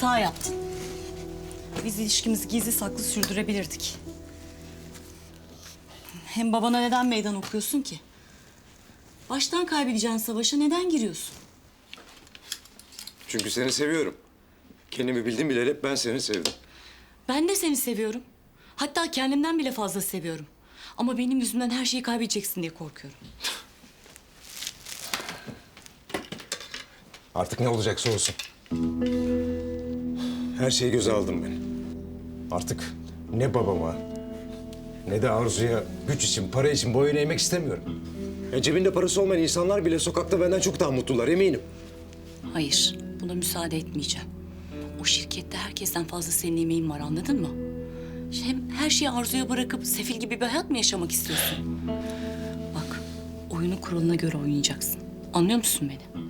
Hata yaptın. Biz ilişkimizi gizli saklı sürdürebilirdik. Hem babana neden meydan okuyorsun ki? Baştan kaybedeceğin savaşa neden giriyorsun? Çünkü seni seviyorum. Kendimi bildim bileli hep ben seni sevdim. Ben de seni seviyorum. Hatta kendimden bile fazla seviyorum. Ama benim yüzümden her şeyi kaybedeceksin diye korkuyorum. Artık ne olacaksa olsun. Her şeyi göze aldım ben. Artık ne babama ne de Arzu'ya güç için, para için boyun eğmek istemiyorum. Ya cebinde parası olmayan insanlar bile sokakta benden çok daha mutlular eminim. Hayır, buna müsaade etmeyeceğim. O şirkette herkesten fazla senin emeğin var anladın mı? Hem her şeyi arzuya bırakıp sefil gibi bir hayat mı yaşamak istiyorsun? Bak, oyunun kuralına göre oynayacaksın. Anlıyor musun beni?